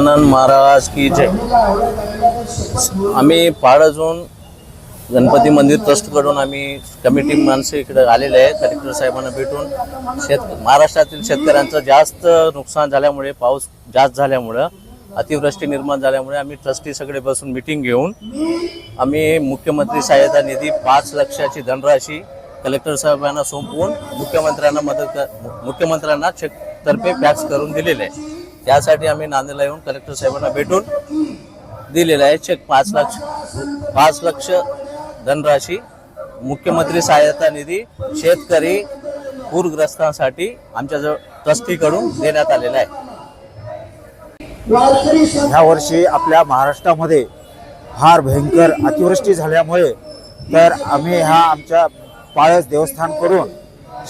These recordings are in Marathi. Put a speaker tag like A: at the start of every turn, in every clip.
A: गजानन महाराज की जय. आम्ही पाडजून गणपती मंदिर ट्रस्टकडून आम्ही कमिटी माणसं इकडे आलेले आहे कलेक्टर साहेबांना भेटून. शेत महाराष्ट्रातील शेतकऱ्यांचं जास्त नुकसान झाल्यामुळे पाऊस जास्त झाल्यामुळं अतिवृष्टी निर्माण झाल्यामुळे आम्ही ट्रस्टी सगळे बसून मिटिंग घेऊन आम्ही मुख्यमंत्री सहायता निधी पाच लक्षाची धनराशी कलेक्टर साहेबांना सोपवून मुख्यमंत्र्यांना मदत कर मुख्यमंत्र्यांना चेक तर्फे करून दिलेले आहे. त्यासाठी आम्ही नांदेडला येऊन कलेक्टर साहेबांना भेटून दिलेला आहे चेक पाच लक्ष पाच लक्ष धनराशी मुख्यमंत्री सहायता निधी शेतकरी पूरग्रस्तांसाठी आमच्याजवळ ट्रस्टीकडून देण्यात आलेला आहे.
B: ह्या वर्षी आपल्या महाराष्ट्रामध्ये फार भयंकर अतिवृष्टी झाल्यामुळे तर आम्ही ह्या आमच्या पाळस देवस्थानकडून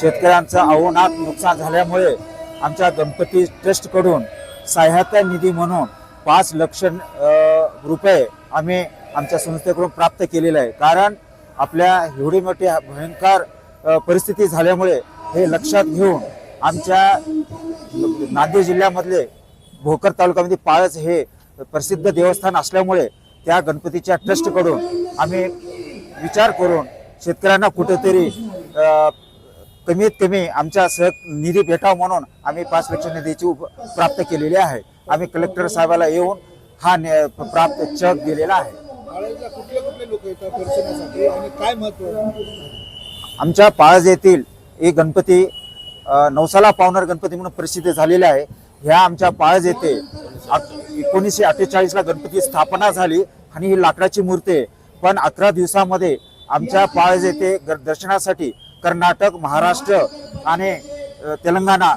B: शेतकऱ्यांचं अहोनात नुकसान झाल्यामुळे आमच्या गणपती ट्रस्टकडून सहायता निधी म्हणून पाच लक्ष रुपये आम्ही आमच्या संस्थेकडून प्राप्त केलेले आहे. कारण आपल्या एवढी मोठी भयंकर परिस्थिती झाल्यामुळे हे लक्षात घेऊन आमच्या नांदेड जिल्ह्यामधले भोकर तालुक्यामध्ये पाळस हे प्रसिद्ध देवस्थान असल्यामुळे त्या गणपतीच्या ट्रस्टकडून आम्ही विचार करून शेतकऱ्यांना कुठेतरी कमीत कमी आमच्या सह निधी भेटावा म्हणून आम्ही पाच लक्ष निधीची उप- प्राप्त केलेली आहे. आम्ही कलेक्टर साहेबाला येऊन हा प्राप्त चेक दिलेला आहे? आमच्या पाळज येथील एक गणपती नवसाला पावणार गणपती म्हणून प्रसिद्ध झालेले आहे. ह्या आमच्या पाळज येथे एकोणीसशे अठ्ठेचाळीसला गणपती स्थापना झाली आणि ही लाकडाची मूर्ती आहे. पण अकरा दिवसामध्ये आमच्या पाळज येथे दर्शनासाठी कर्नाटक महाराष्ट्र आणि तेलंगणा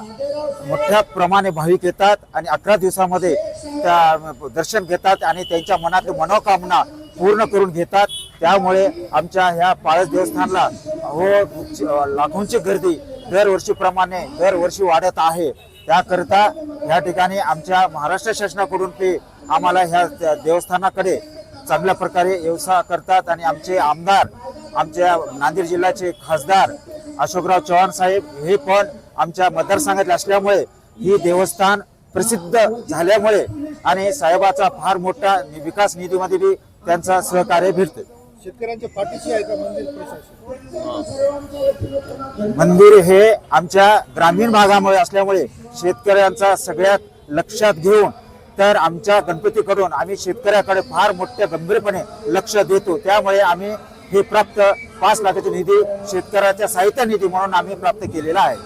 B: मोठ्या प्रमाणे भाविक येतात आणि अकरा दिवसामध्ये त्या दर्शन घेतात आणि त्यांच्या मनातली मनोकामना पूर्ण करून घेतात. त्यामुळे आमच्या ह्या पाळस देवस्थानला हो लाखोंची गर्दी दरवर्षीप्रमाणे दरवर्षी वाढत आहे. त्याकरिता या ठिकाणी आमच्या महाराष्ट्र शासनाकडून ते आम्हाला ह्या देवस्थानाकडे चांगल्या प्रकारे व्यवसाय करतात आणि आमचे आमदार आमच्या नांदेड जिल्ह्याचे खासदार अशोकराव चव्हाण साहेब हे पण आमच्या मतदारसंघातले असल्यामुळे ही देवस्थान प्रसिद्ध झाल्यामुळे आणि साहेबाचा फार मोठा विकास निधीमध्ये बी त्यांचा सहकार्य भेटते.
C: शेतकऱ्यांच्या पाठीशी आहे का मंदिर प्रशासन?
B: मंदिर हे आमच्या ग्रामीण भागामुळे असल्यामुळे शेतकऱ्यांचा सगळ्यात लक्षात घेऊन तर आमच्या गणपतीकडून आम्ही शेतकऱ्याकडे फार मोठ्या गंभीरपणे लक्ष देतो. त्यामुळे आम्ही हे प्राप्त पाच लाखाचे निधी शेतकऱ्याच्या साहित्य निधी म्हणून आम्ही प्राप्त केलेला आहे.